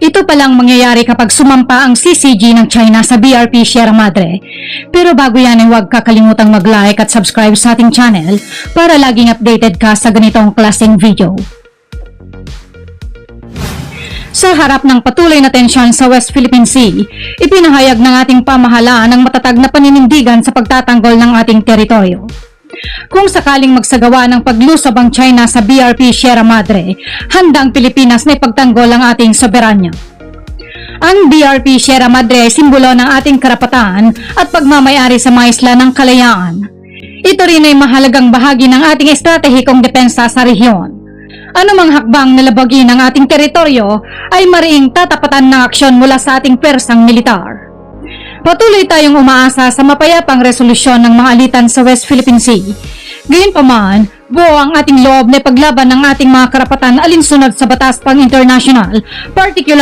Ito palang mangyayari kapag sumampa ang CCG ng China sa BRP Sierra Madre. Pero bago yan ay huwag kakalimutang mag-like at subscribe sa ating channel para laging updated ka sa ganitong klaseng video. Sa harap ng patuloy na tensyon sa West Philippine Sea, ipinahayag ng ating pamahalaan ang matatag na paninindigan sa pagtatanggol ng ating teritoryo. Kung sakaling magsagawa ng paglusob ang China sa BRP Sierra Madre, handang Pilipinas na ipagtanggol ang ating soberanya. Ang BRP Sierra Madre ay simbolo ng ating karapatan at pagmamayari sa mga isla ng kalayaan. Ito rin ay mahalagang bahagi ng ating estratehikong depensa sa rehiyon. Anumang hakbang na labagin ang ating teritoryo ay mariing tatapatan ng aksyon mula sa ating persang militar. Patuloy tayong umaasa sa mapayapang resolusyon ng mga alitan sa West Philippine Sea. Gayunpaman, buo ang ating loob na paglaban ng ating mga karapatan alinsunod sa batas pang international, particular